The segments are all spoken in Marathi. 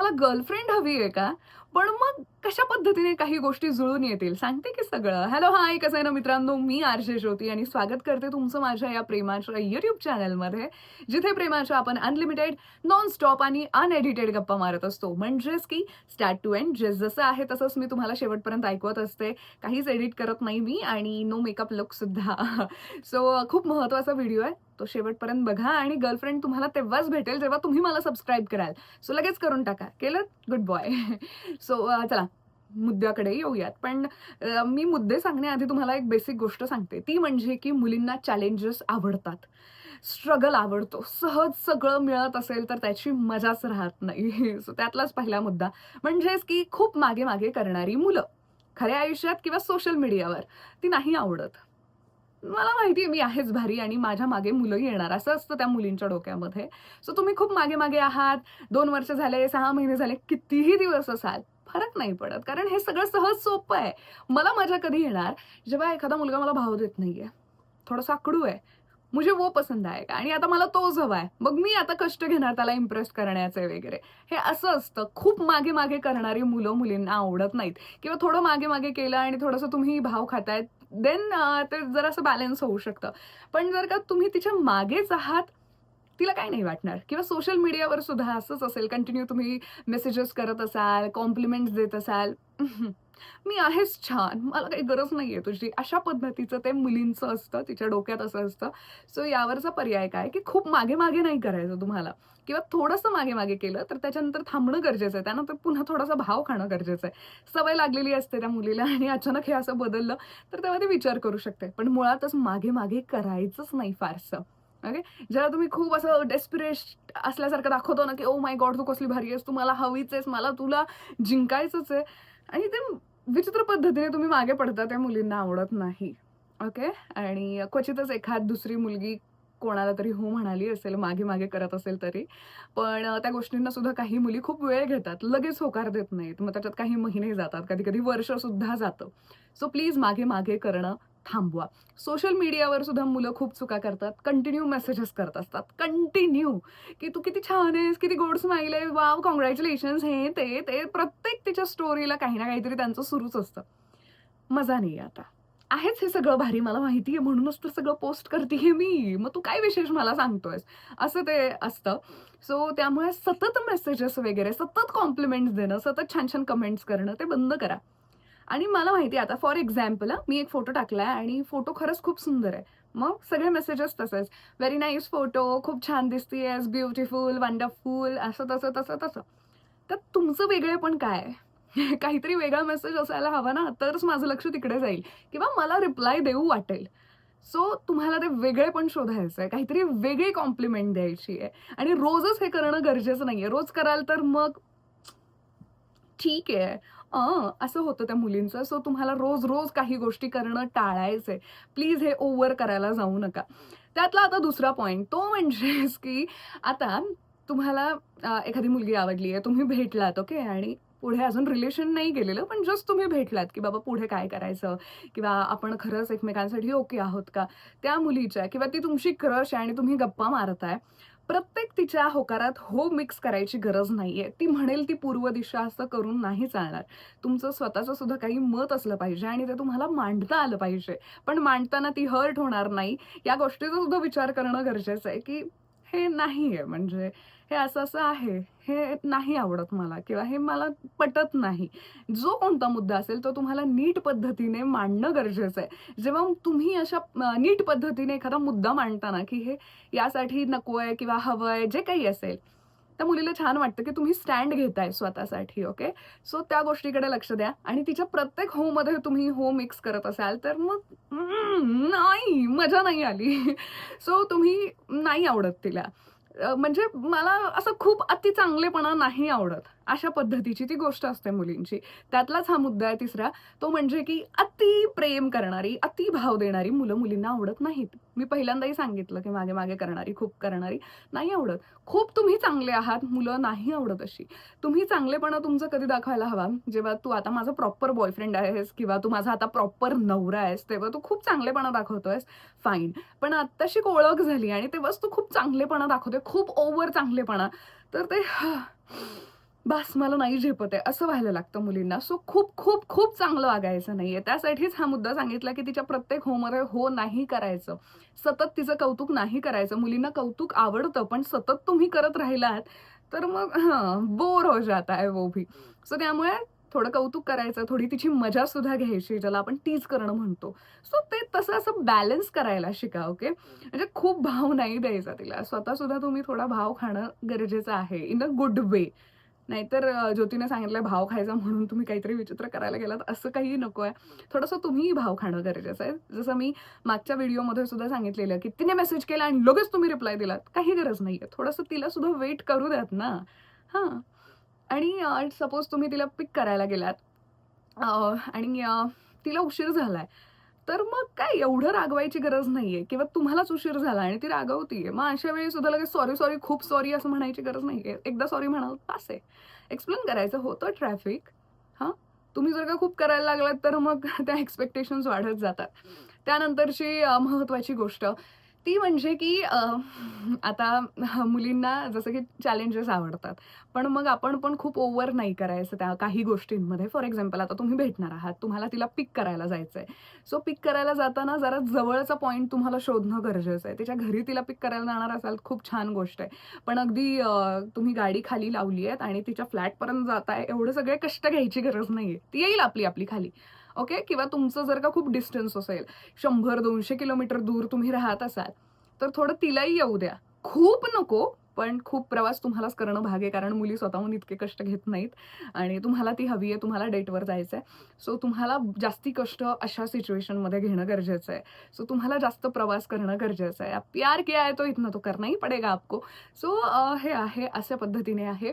मला गर्लफ्रेंड हवी आहे का? पण मग कशा पद्धतीने काही गोष्टी जुळून येतील? सांगते की सगळं. हॅलो हाय कसं आहे ना मित्रांनो? मी आरजे ज्योती आणि स्वागत करते तुमचं माझ्या या प्रेमाच्या युट्यूब चॅनलमध्ये जिथे प्रेमाच्या आपण अनलिमिटेड नॉन स्टॉप आणि अनएडिटेड गप्पा मारत असतो. म्हणजेच की स्टार्ट टू एंड जे जसं आहे तसंच मी तुम्हाला शेवटपर्यंत ऐकवत असते. काहीच एडिट करत नाही मी आणि नो मेकअप लुक सुद्धा. सो खूप महत्त्वाचा व्हिडिओ आहे. तो शेवटपर्यंत बघा आणि गर्लफ्रेंड तुम्हाला तेव्हाच भेटेल जेव्हा तुम्ही मला सबस्क्राईब कराल. सो लगेच करून टाका. केलं? गुड बॉय सो चला मुद्द्याकडे येऊयात. पण मी मुद्दे सांगण्याआधी तुम्हाला एक बेसिक गोष्ट सांगते. ती म्हणजे की मुलींना चॅलेंजेस आवडतात. स्ट्रगल आवडतो. सहज सगळं मिळत असेल तर त्याची मजाच राहत नाही. सो त्यातलाच पहिला मुद्दा. म्हणजेच की खूप मागे मागे करणारी मुलं. खऱ्या आयुष्यात किंवा सोशल मीडियावर ती नाही आवडत. मला माहिती आहे मी आहेच भारी आणि माझ्या मागे मुलं येणार. असं असतं त्या मुलींच्या डोक्यामध्ये. सो तुम्ही खूप मागे मागे आहात. दोन वर्ष झाले सहा महिने झाले कितीही दिवस असाल फरक नाही पडत. कारण हे सगळं सहज सोपं आहे. मला मजा कधी येणार? जेव्हा एखादा मुलगा मला भाव देत नाहीये. थोडासा आकडू आहे. मुझे वो पसंद आहे. का आणि आता मला तोच हवा आहे. मग मी आता कष्ट घेणार त्याला इम्प्रेस करण्याचे वगैरे. हे असं असतं. खूप मागे मागे करणारी मुलं मुलींना आवडत नाहीत. किंवा थोडं मागे मागे केलं आणि थोडंसं तुम्ही भाव खातायत देन ते जरासं बॅलन्स होऊ शकतं. पण जर का तुम्ही तिच्या मागेच आहात तिला काही नाही वाटणार. किंवा सोशल मीडियावर सुद्धा असंच असेल कंटिन्यू तुम्ही मेसेजेस करत असाल कॉम्प्लिमेंट्स देत असाल. मी आहेस छान. मला काही गरज नाही आहे तुझी. अशा पद्धतीचं ते मुलींचं असतं तिच्या डोक्यात असं असतं. सो यावरचा पर्याय काय? की खूप मागे मागे नाही करायचं तुम्हाला. किंवा थोडंसं मागे मागे केलं तर त्याच्यानंतर थांबणं गरजेचं आहे. त्यानंतर पुन्हा थोडासा भाव खाणं गरजेचं आहे. सवय लागलेली असते त्या मुलीला आणि अचानक हे असं बदललं तर तेव्हा ते विचार करू शकते. पण मुळातच मागे मागे करायचंच नाही फारसं. ओके जेव्हा तुम्ही खूप असं डेस्पिरेट असल्यासारखं दाखवतो ना की ओ माय गॉड तू कसली भारी आहेस. तू मला हवीच आहेस. मला तुला जिंकायचंच आहे. आणि ते विचित्र पद्धतीने तुम्ही मागे पडता त्या मुलींना आवडत नाही. ओके आणि क्वचितच एखाद दुसरी मुलगी कोणाला तरी हो म्हणाली असेल मागे मागे करत असेल तरी. पण त्या गोष्टींना सुद्धा काही मुली खूप वेळ घेतात लगेच होकार देत नाहीत. मग त्याच्यात काही महिने जातात कधी कधी वर्ष सुद्धा जातं. सो प्लीज मागे मागे करणं थांबवा. सोशल मीडियावर सुद्धा मुलं खूप चुका करतात. कंटिन्यू मेसेजेस करत असतात. कंटिन्यू की तू किती छान आहेस किती गोड स्माईल आहे. वाव कॉंग्रॅच्युलेशन्स हे ते ते. प्रत्येक तिच्या स्टोरीला काही ना काहीतरी त्यांचं सुरूच असतं. मजा नाही आता. आहेच हे सगळं भारी. मला माहिती आहे म्हणूनच तर सगळं पोस्ट करते मी. मग तू काय विशेष मला सांगतोयस? असं ते असतं. सो त्यामुळे सतत मेसेजेस वगैरे सतत कॉम्प्लिमेंट्स देणं सतत छान छान कमेंट्स करणं ते बंद करा. आणि मला माहिती आहे आता फॉर एक्झाम्पल मी एक फोटो टाकला आहे आणि फोटो खरंच खूप सुंदर आहे. मग सगळे मेसेजेस तसेच. व्हेरी नाईस फोटो खूप छान दिसतीयस ब्युटिफुल वंडरफुल असं तसं तसं तसं. तर तुमचं वेगळे पण काय काहीतरी वेगळा मेसेज असायला हवा ना तरच माझं लक्ष तिकडे जाईल. किंवा मला रिप्लाय देऊ वाटेल. सो तुम्हाला ते वेगळे पण शोधायचं आहे काहीतरी वेगळी कॉम्प्लिमेंट द्यायची आहे. आणि रोजच हे करणं गरजेचं नाही आहे रोज कराल तर मग ठीक आहे. असं होतं त्या मुलींचं. सो तुम्हाला रोज रोज काही गोष्टी करणं टाळायचं आहे प्लीज हे ओव्हर करायला जाऊ नका. त्यातला आता दुसरा पॉईंट तो म्हणजेच की आता तुम्हाला एखादी मुलगी आवडली आहे तुम्ही भेटलात ओके आणि पुढे अजून रिलेशन नाही गेलेलं पण जस्ट तुम्ही भेटलात की बाबा पुढे काय करायचं? किंवा आपण खरंच एकमेकांसाठी ओके आहोत का? त्या मुलीच्या किंवा ती तुमची क्रश आहे आणि तुम्ही गप्पा मारताय प्रत्येक तिच्या होकारात हो मिक्स करायची गरज नाहीये. ती म्हणेल ती पूर्व दिशा असं करून नाही चालणार. तुमचं स्वतःचं सुद्धा काही मत असलं पाहिजे आणि ते तुम्हाला मांडता आलं पाहिजे. पण मांडताना ती हर्ट होणार नाही. या गोष्टीचा सुद्धा विचार करणं गरजेचं आहे की हे नाही आहे म्हणजे हे असं असं आहे. हे नाही आवडत मला किंवा हे मला पटत नाही. जो कोणता मुद्दा असेल तो तुम्हाला नीट पद्धतीने मांडणं गरजेचं आहे. जेव्हा तुम्ही अशा नीट पद्धतीने एखादा मुद्दा मांडताना की हे यासाठी नको आहे किंवा हवं आहे जे काही असेल त्या मुलीला छान वाटतं की तुम्ही स्टँड घेताय स्वतःसाठी ओके? सो त्या गोष्टीकडे लक्ष द्या आणि तिच्या प्रत्येक हो मध्ये तुम्ही हो मिक्स करत असाल तर मग नाही मजा नाही आली. सो तुम्ही नाही आवडत तिला. म्हणजे मला असं खूप अति चांगलेपणा नाही आवडत. अशा पद्धतीची ती गोष्ट असते मुलींची. त्यातलाच हा मुद्दा आहे तिसरा. तो म्हणजे की अति प्रेम करणारी अति भाव देणारी मुलं मुलींना आवडत नाहीत. मी पहिल्यांदाही सांगितलं की मागे मागे करणारी खूप करणारी नाही आवडत. खूप तुम्ही चांगले आहात मुलं नाही आवडत अशी. तुम्ही चांगलेपणा तुमचं कधी दाखवायला हवा? जेव्हा तू आता माझा प्रॉपर बॉयफ्रेंड आहेस किंवा तू माझा आता प्रॉपर नवरा आहेस तेव्हा तू खूप चांगलेपणा दाखवतोयस? फाईन पण आत्ताशी ओळख झाली आणि तेव्हाच तू खूप चांगलेपणा दाखवतोय. खूप ओव्हर चांगलेपणा. तर ते बास मला नाही झेपत आहे. असं व्हायला लागतं मुलींना. सो खूप खूप खूप चांगलं वागायचं नाहीये. त्यासाठीच हा मुद्दा सांगितला की तिच्या प्रत्येक होमवर हो नाही करायचं. सतत तिचं कौतुक नाही करायचं. मुलींना कौतुक आवडतं पण सतत तुम्ही करत राहिलात तर मग हां बोर हो जात आहे वो भी. सो त्यामुळे थोडं कौतुक करायचं थोडी तिची मजा सुद्धा घ्यायची ज्याला आपण टीज करणं म्हणतो. सो ते तसं असं बॅलन्स करायला शिका ओके म्हणजे खूप भाव नाही द्यायचा तिला. स्वतःसुद्धा तुम्ही थोडा भाव खाणं गरजेचं आहे. इन अ गुड वे नाहीतर ज्योतीने सांगितलं भाव खायचा म्हणून तुम्ही काहीतरी विचित्र करायला गेलात असं काही नको आहे. थोडंसं तुम्हीही भाव खाणं गरजेचं आहे. जसं मी मागच्या व्हिडिओमध्ये सुद्धा सांगितलेलं की तिने मेसेज केला आणि लगेच तुम्ही रिप्लाय दिलात. काही गरज नाही आहे थोडंसं तिला सुद्धा वेट करू द्यात ना. हां. आणि सपोज तुम्ही तिला पिक करायला गेलात. आणि तिला उशीर झालाय. तर मग काय? एवढं रागवायची गरज नाहीये. किंवा तुम्हालाच उशीर झाला आणि ती रागवतीये. मग अशा वेळी सुद्धा लगेच सॉरी सॉरी खूप सॉरी असं म्हणायची गरज नाहीये. एकदा सॉरी म्हणाल पास आहे. एक्सप्लेन करायचं होतं ट्रॅफिक हां? तुम्ही जर का खूप करायला लागलात तर मग त्या एक्सपेक्टेशन्स वाढत जातात. त्यानंतरची महत्त्वाची गोष्ट ती म्हणजे की आता मुलींना जसं की चॅलेंजेस आवडतात. पण मग आपण पण खूप ओव्हर नाही करायचं त्या काही गोष्टींमध्ये. फॉर एक्झाम्पल आता तुम्ही भेटणार आहात. तुम्हाला तिला पिक करायला जायचं आहे सो पिक करायला जाताना जरा जवळचा पॉईंट तुम्हाला शोधणं गरजेचं आहे. तिच्या घरी तिला पिक करायला जाणार असाल खूप छान गोष्ट आहे. पण अगदी तुम्ही गाडी खाली लावली आहेत आणि तिच्या फ्लॅटपर्यंत जाताय एवढे सगळे कष्ट घ्यायची गरज नाही आहे ती येईल आपली आपली खाली. ओके? किंवा तुमचं जर का खूप डिस्टन्स असेल शंभर दोनशे किलोमीटर दूर तुम्ही राहत असाल तर थोडं तिलाही येऊ द्या. खूप नको पण खूप प्रवास तुम्हालाच करणं भाग आहे कारण मुली स्वतःहून इतके कष्ट घेत नाहीत आणि तुम्हाला ती हवी आहे तुम्हाला डेटवर जायचं आहे. सो तुम्हाला जास्ती कष्ट अशा सिच्युएशनमध्ये घेणं गरजेचं आहे. सो तुम्हाला जास्त प्रवास करणं गरजेचं आहे. प्यार किया आहे तो इथनं तो करना ही पडेगा आपको. सो हे आहे अशा पद्धतीने आहे.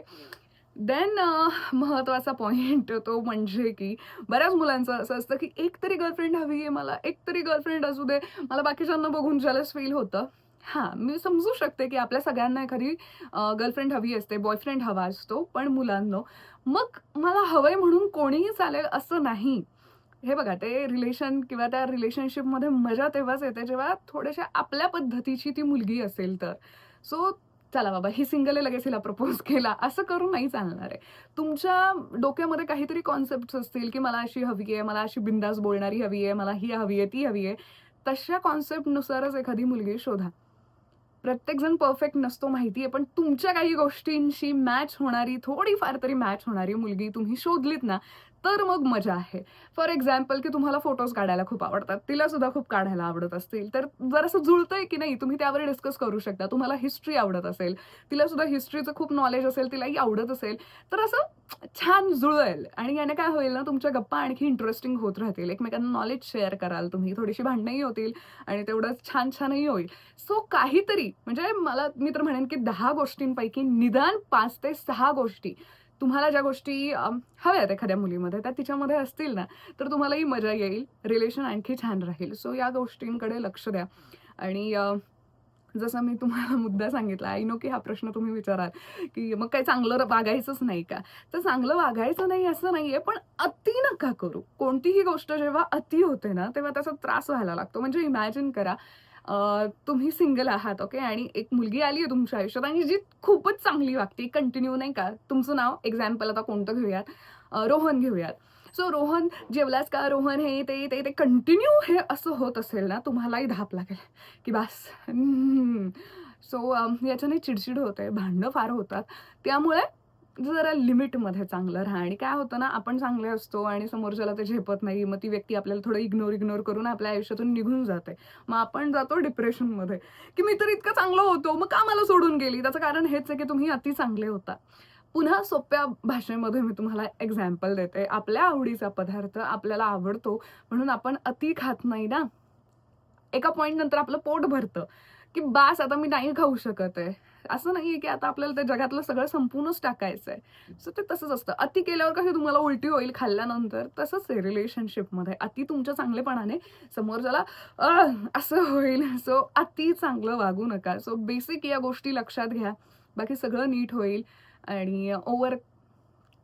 देन uh, महत्त्वाचा पॉईंट तो म्हणजे की बऱ्याच मुलांचं असं असतं की एक तरी गर्लफ्रेंड हवी आहे मला एक तरी गर्लफ्रेंड असू दे. मला बाकीच्यांना बघून जलस फील होतं. हां मी समजू शकते की आपल्या सगळ्यांना एखादी गर्लफ्रेंड हवी असते बॉयफ्रेंड हवा असतो पण मुलांनो मग मला हवंय म्हणून कोणीही चालेल असं नाही. हे बघा ते रिलेशन किंवा त्या रिलेशनशिपमध्ये मजा तेव्हाच येते जेव्हा थोड्याशा आपल्या पद्धतीची ती मुलगी असेल तर. सो चला बाबा ही सिंगल आहे लगेच हिला प्रपोज केला. असं करून नाही चालणार आहे. तुमच्या डोक्यामध्ये काहीतरी कॉन्सेप्ट असतील की मला अशी हवी आहे मला अशी बिंदास बोलणारी हवी आहे मला ही हवी आहे ती हवी आहे. तशा कॉन्सेप्टनुसारच एखादी मुलगी शोधा. प्रत्येकजण परफेक्ट नसतो माहिती आहे पण तुमच्या काही गोष्टींशी मॅच होणारी थोडीफार तरी मॅच होणारी मुलगी तुम्ही शोधलीत ना तर मग मजा आहे. फॉर एक्झाम्पल की तुम्हाला फोटोज काढायला खूप आवडतात. तिला सुद्धा खूप काढायला आवडत असतील. तर जरासं जुळतंय की नाही तुम्ही त्यावर डिस्कस करू शकता. तुम्हाला हिस्ट्री आवडत असेल. तिला सुद्धा हिस्ट्रीचं खूप नॉलेज असेल तिलाही आवडत असेल. तर असं छान जुळेल. आणि याने काय होईल ना तुमच्या गप्पा आणखी इंटरेस्टिंग होत राहतील. एकमेकांना नॉलेज शेअर कराल तुम्ही. थोडीशी भांडणंही होतील आणि तेवढंच छान छानही होईल. सो काहीतरी म्हणजे मला मी तर म्हणेन की दहा गोष्टींपैकी निदान पाच ते सहा गोष्टी तुम्हाला ज्या गोष्टी हव्यात एखाद्या मुलीमध्ये त्या तिच्यामध्ये असतील ना तर तुम्हालाही मजा येईल. रिलेशन आणखी छान राहील. सो या गोष्टींकडे लक्ष द्या. आणि जसं मी तुम्हाला मुद्दा सांगितला आय नो की हा प्रश्न तुम्ही विचाराल की मग काय चांगलं वागायचंच नाही का? तर चांगलं वागायचं नाही असं नाही आहे पण अति नका करू. कोणतीही गोष्ट जेव्हा अति होते ना तेव्हा त्याचा त्रास व्हायला लागतो. म्हणजे इमॅजिन करा तुम्ही सिंगल आहात ओके? आणि एक मुलगी आली आहे तुमच्या आयुष्यात आणि जी खूपच चांगली वागते. कंटिन्यू नाही का? तुमचं नाव एक्झाम्पल आता कोणतं घेऊयात? रोहन घेऊयात. सो रोहन जेवलास का? रोहन हे ते ते ते कंटिन्यू हे असं होत असेल ना तुम्हालाही धाप लागेल. की बास. सो याच्याने चिडचिड होते भांडणं फार होतात. त्यामुळे जरा लिमिटमध्ये चांगलं राहा आणि काय होतं ना आपण चांगले असतो आणि समोरच्याला ते झेपत नाही मग ती व्यक्ती आपल्याला थोडं इग्नोर इग्नोर करून आपल्या आयुष्यातून निघून जाते. मग आपण जातो डिप्रेशनमध्ये की मी तर इतकं चांगलं होतो मग का मला सोडून गेली? त्याचं कारण हेच आहे की तुम्ही अति चांगले होता. पुन्हा सोप्या भाषेमध्ये मी तुम्हाला एक्झाम्पल देते. आपल्या आवडीचा पदार्थ आपल्याला आवडतो म्हणून आपण अति खात नाही ना. एका पॉईंट नंतर आपलं पोट भरतं. की बास आता मी नाही खाऊ शकत आहे. असं नाहीये की आता आपल्याला त्या जगातलं सगळं संपूर्णच टाकायचं आहे सो ते तसंच असतं. अति केल्यावर कसं तुम्हाला उलटी होईल खाल्ल्यानंतर. तसंच आहे रिलेशनशिपमध्ये अति तुमच्या चांगलेपणाने समोर ज्याला असं होईल. सो अति चांगलं वागू नका. सो बेसिक या गोष्टी लक्षात घ्या. बाकी सगळं नीट होईल. आणि ओव्हर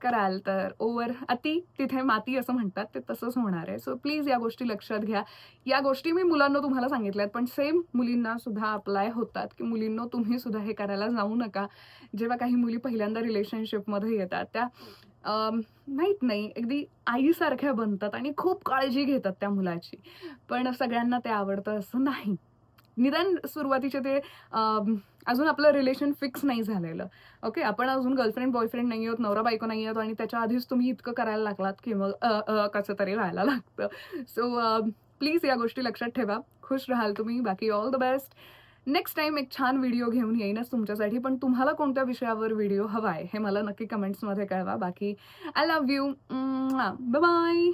कराल तर ओवर अति तिथे माती असं म्हणतात ते तसंच होणार आहे. सो प्लीज या गोष्टी लक्षात घ्या. या गोष्टी मी मुलांना तुम्हाला सांगितल्यात पण सेम मुलींना सुद्धा अप्लाय होतात की मुलींना तुम्ही सुद्धा हे करायला जाऊ नका. जेव्हा काही मुली पहिल्यांदा रिलेशनशिपमध्ये येतात त्या माहीत नाही. अगदी आईसारख्या बनतात आणि खूप काळजी घेतात त्या मुलाची. पण सगळ्यांना ते आवडतं असं नाही. निदान सुरुवातीचे ते अजून आपलं रिलेशन फिक्स नाही झालेलं. ओके आपण अजून गर्लफ्रेंड बॉयफ्रेंड नाही आहोत नवरा बायको नाही आहोत आणि त्याच्या आधीच तुम्ही इतकं करायला लागलात की मग कसं तरी व्हायला लागतं. सो प्लीज या गोष्टी लक्षात ठेवा. खुश राहाल तुम्ही. बाकी all the best next time एक छान व्हिडिओ घेऊन येईनच तुमच्यासाठी पण तुम्हाला कोणत्या विषयावर व्हिडिओ हवा आहे हे मला नक्की कमेंट्समध्ये कळवा. बाकी आय लव्ह यू बाय